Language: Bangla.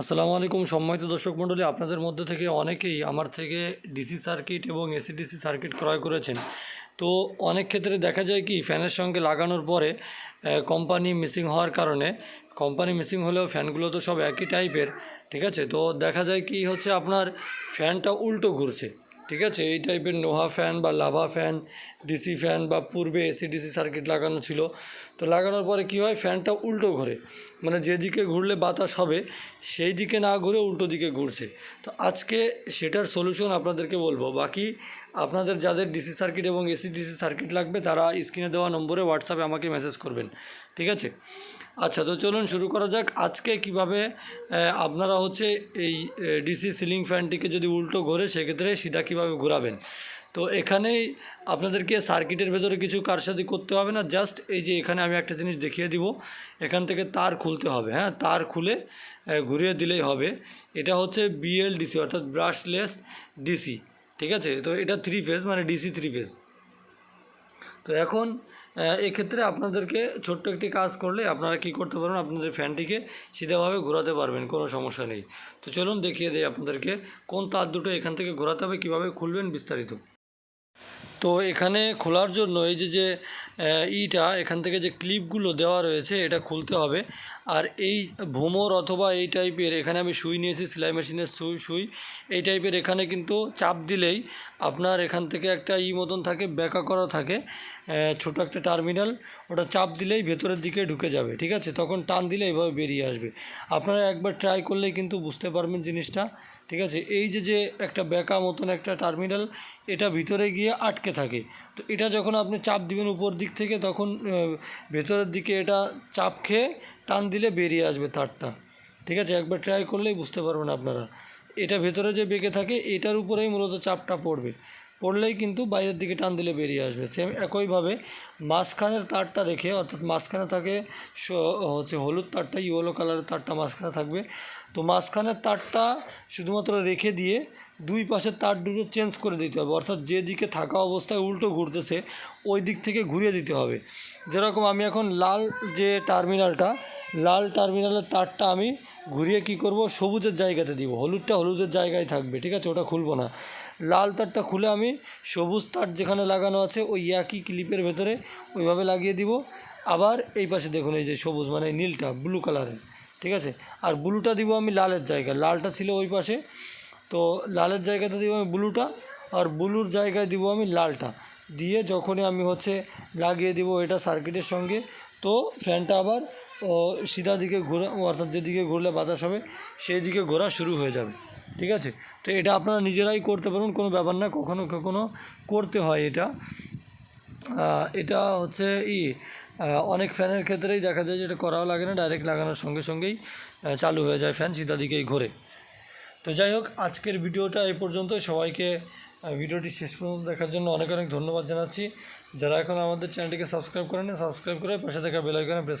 আসসালামু আলাইকুম সম্মানিত দর্শক মণ্ডলী, আপনাদের মধ্যে থেকে অনেকেই আমার থেকে ডিসি সার্কিট এবং এসি ডিসি সার্কিট ক্রয় করেছেন। তো অনেক ক্ষেত্রে দেখা যায় কি, ফ্যানের সঙ্গে লাগানোর পরে কোম্পানি মিসিং হওয়ার কারণে কোম্পানি মিসিং হলেও ফ্যানগুলো তো সব একই টাইপের ঠিক আছে? তো দেখা যায় কি হচ্ছে আপনার ফ্যানটা উল্টো ঘুরছে। ঠিক আছে? এই টাইপের নোহা ফ্যান বা লাভা ফ্যান ডিসি ফ্যান বা পূর্বে এসি ডিসি সার্কিট লাগানো ছিল। তো লাগানোর পরে কি হয়? ফ্যানটা উল্টো ঘোরে। মানে যেদিকে ঘুরলে বাতাস হবে, সেই দিকে না ঘুরে উল্টো দিকে ঘুরছে। তো আজকে সেটার সলিউশন আপনাদেরকে বলব। বাকি আপনাদের যাদের ডিসি সার্কিট এবং এসি ডিসি সার্কিট লাগবে, তারা স্ক্রিনে দেওয়া নম্বরে হোয়াটসঅ্যাপে আমাকে মেসেজ করবেন। ঠিক আছে? আচ্ছা তো চলুন শুরু করা যাক। আজকে কীভাবে আপনারা হচ্ছে এই ডিসি সিলিং ফ্যানটিকে যদি উল্টো ঘোরে, সেক্ষেত্রে সিধা কীভাবে ঘোরাবেন? তো এখানেই আপনাদেরকে সার্কিটের ভেতরে কিছু কারসাজি করতে হবে না। জাস্ট এই যে এখানে আমি একটা জিনিস দেখিয়ে দিব। এখান থেকে তার খুলতে হবে হ্যাঁ? তার খুলে ঘুরিয়ে দিলেই হবে। এটা হচ্ছে বিএলডিসি অর্থাৎ ব্রাশলেস ডিসি, ঠিক আছে? তো এটা থ্রি ফেজ মানে ডিসি থ্রি ফেজ তো এখন এক্ষেত্রে আপনাদেরকে ছোট্ট একটি কাজ করলে আপনারা কি করতে পারবেন? আপনাদের ফ্যানটিকে সিধাভাবে ঘোরাতে পারবেন, কোনো সমস্যা নেই। তো চলুন দেখিয়ে দিই আপনাদেরকে কোন তার দুটো এখান থেকে ঘোরাতে হবে, কীভাবে খুলবেন বিস্তারিত। তো এখানে খোলার জন্য এই যে যে ইটা, এখান থেকে যে ক্লিপগুলো দেওয়া রয়েছে, এটা খুলতে হবে। আর এই ভোমর অথবা এই টাইপের, এখানে আমি সুই নিয়েছি, সেলাই মেশিনের সুই সুই। এই টাইপের এখানে কিন্তু চাপ দিলেই আপনার এখান থেকে একটা ই মতন থাকে, ব্যাকা করা থাকে ছোট একটা টার্মিনাল। ওটা চাপ দিলেই ভেতরের দিকে ঢুকে যাবে, ঠিক আছে? তখন টান দিলে এভাবে বেরিয়ে আসবে। আপনারা একবার ট্রাই করলেই কিন্তু বুঝতে পারবেন জিনিসটা। ঠিক আছে? এই যে যে একটা ব্যাকা মতন একটা টার্মিনাল এটা ভিতরে গিয়ে আটকে থাকে। তো এটা যখন আপনি চাপ দিবেন উপর দিক থেকে, তখন ভেতরের দিকে এটা চাপ খেয়ে টান দিলে বেরিয়ে আসবে তারটা। ঠিক আছে? একবার ট্রাই করলেই বুঝতে পারবেন আপনারা। এটা ভেতরে যে বেঁকে থাকে, এটার উপরেই মূলত চাপটা পড়বে। পড়লেই কিন্তু বাইরের দিকে টান দিলে বেরিয়ে আসবে। সেম একইভাবে মাঝখানের তারটা রেখে অর্থাৎ মাঝখানে থাকে হচ্ছে হলুদ তারটা, ইয়েলো কালারের তারটা মাঝখানে থাকবে। তো মাঝখানের তারটা শুধুমাত্র রেখে দিয়ে দুই পাশের তার দুটো চেঞ্জ করে দিতে হবে। অর্থাৎ যে দিকে থাকা অবস্থায় উল্টো ঘুরতেছে, ওই দিক থেকে ঘুরিয়ে দিতে হবে। যেরকম আমি এখন লাল যে টার্মিনালটা, লাল টার্মিনালের তারটা আমি ঘুরিয়ে কি করব? সবুজের জায়গাতে দিব। হলুদটা হলুদের জায়গায় থাকবে, ঠিক আছে? ওটা খুলবো না। লাল তারটা খুলে আমি সবুজ তার যেখানে লাগানো আছে, ওই একই ক্লিপের ভেতরে ওইভাবে লাগিয়ে দিব। আবার এই পাশে দেখুন এই যে সবুজ মানে নীলটা ব্লু কালারের ঠিক আছে? আর ব্লুটা দিব আমি লালের জায়গায়, লালটা ছিল ওই পাশে। তো লালের জায়গাতে দিব আমি ব্লুটা আর ব্লুর জায়গায় দিব আমি লালটা। দিয়ে যখনই আমি হচ্ছে লাগিয়ে দিব এটা সার্কিটের সঙ্গে, তো ফ্যানটা আবার সিধা দিকে ঘোরা, অর্থাৎ যেদিকে ঘুরলে বাতাস হবে, সেই দিকে ঘোরা শুরু হয়ে যাবে। ঠিক আছে? তো এটা আপনারা নিজেরাই করতে পারবেন কোনো ব্যাপার না, কখনো কখনো করতে হয় এটা। এটা হচ্ছে ই অনেক ফ্যানের ক্ষেত্রেই দেখা যায় যেটা করাও লাগে না, ডাইরেক্ট লাগানোর সঙ্গে সঙ্গেই চালু হয়ে যায় ফ্যান সিধা দিকেই ঘোরে। তো যাই হোক, আজকের ভিডিওটা এই পর্যন্ত সবাইকে ভিডিওটি শেষ পর্যন্ত দেখার জন্য অনেক অনেক ধন্যবাদ জানাচ্ছি। যারা এখন আমাদের চ্যানেলটিকে সাবস্ক্রাইব করেন সাবস্ক্রাইব করে পাশে থাকা বেল আইকনে প্রেস